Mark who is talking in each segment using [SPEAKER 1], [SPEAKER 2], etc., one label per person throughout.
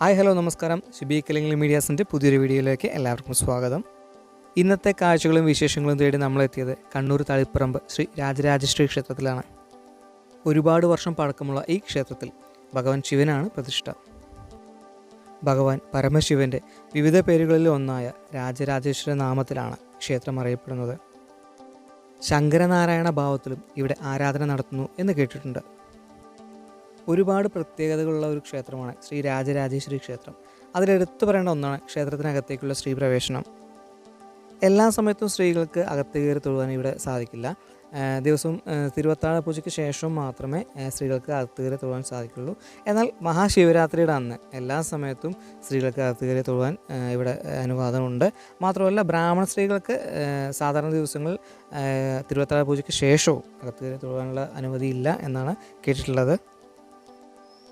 [SPEAKER 1] Hi hello നമസ്കാരം. ഷിബി കലിംഗ്ലി മീഡിയാസിന്റെ പുതിയൊരു വീഡിയോയിലേക്ക് എല്ലാവർക്കും സ്വാഗതം. ഇന്നത്തെ കാഴ്ചകളും വിശേഷങ്ങളും തേടി നമ്മളെത്തിയത് കണ്ണൂർ തളിപ്പറമ്പ് ശ്രീ രാജരാജശ്രീ ക്ഷേത്രത്തിലാണ്. ഒരുപാട് വർഷം പഴക്കമുള്ള ഈ ക്ഷേത്രത്തിൽ ഭഗവാൻ ശിവനാണ് പ്രതിഷ്ഠ. ഭഗവാൻ പരമശിവന്റെ വിവിധ പേരുകളിൽ ഒന്നായ രാജരാജേശ്വര നാമത്തിലാണ് ക്ഷേത്രം അറിയപ്പെടുന്നത്. ശങ്കരനാരായണ ഭാവത്തിലും ഇവിടെ ആരാധന നടത്തുന്നു എന്ന് കേട്ടിട്ടുണ്ട്. ഒരുപാട് പ്രത്യേകതകളുള്ള ഒരു ക്ഷേത്രമാണ് ശ്രീ രാജരാജേശ്വരി ക്ഷേത്രം. അതിലെടുത്തു പറയേണ്ട ഒന്നാണ് ക്ഷേത്രത്തിനകത്തേക്കുള്ള സ്ത്രീ പ്രവേശനം എല്ലാ സമയത്തും സ്ത്രീകൾക്ക് അകത്ത് കയറി തൊഴുവാൻ ഇവിടെ സാധിക്കില്ല. ദിവസവും തിരുവത്താഴ പൂജയ്ക്ക് ശേഷം മാത്രമേ സ്ത്രീകൾക്ക് അകത്ത് കയറി തൊഴുവാൻ സാധിക്കുള്ളൂ. എന്നാൽ മഹാശിവരാത്രിയുടെ അന്ന് എല്ലാ സമയത്തും സ്ത്രീകൾക്ക് അകത്ത് കയറി തൊഴുവാൻ ഇവിടെ അനുവാദമുണ്ട്. മാത്രമല്ല ബ്രാഹ്മണ സ്ത്രീകൾക്ക് സാധാരണ ദിവസങ്ങളിൽ തിരുവത്താഴ പൂജയ്ക്ക് ശേഷവും അകത്ത് കയറി തൊഴുവാനുള്ള അനുമതിയില്ല എന്നാണ് കേട്ടിട്ടുള്ളത്.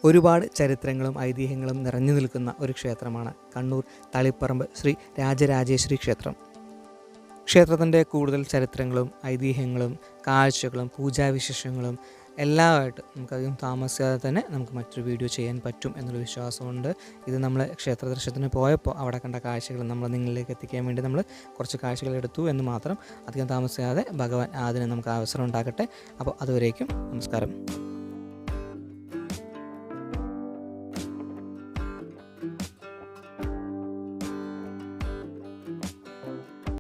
[SPEAKER 1] ഒരുപാട് ചരിത്രങ്ങളും ഐതിഹ്യങ്ങളും നിറഞ്ഞു നിൽക്കുന്ന ഒരു ക്ഷേത്രമാണ് കണ്ണൂർ തളിപ്പറമ്പ് ശ്രീ രാജരാജേശ്വരി ക്ഷേത്രം. ക്ഷേത്രത്തിന്റെ കൂടുതൽ ചരിത്രങ്ങളും ഐതിഹ്യങ്ങളും കാഴ്ചകളും പൂജാവിശേഷങ്ങളും എല്ലാമായിട്ട് നമുക്കധികം താമസിക്കാതെ തന്നെ നമുക്ക് മറ്റൊരു വീഡിയോ ചെയ്യാൻ പറ്റും എന്നൊരു വിശ്വാസമുണ്ട്. ഇത് നമ്മൾ ക്ഷേത്ര ദർശനത്തിന് പോയപ്പോൾ അവിടെ കണ്ട കാഴ്ചകൾ നമ്മൾ നിങ്ങളിലേക്ക് എത്തിക്കാൻ വേണ്ടി നമ്മൾ കുറച്ച് കാഴ്ചകൾ എടുത്തു എന്ന് മാത്രം അധികം താമസിക്കാതെ ഭഗവാൻ അതിന് നമുക്ക് അവസരം ഉണ്ടാക്കട്ടെ അപ്പോൾ അതുവരേക്കും നമസ്കാരം.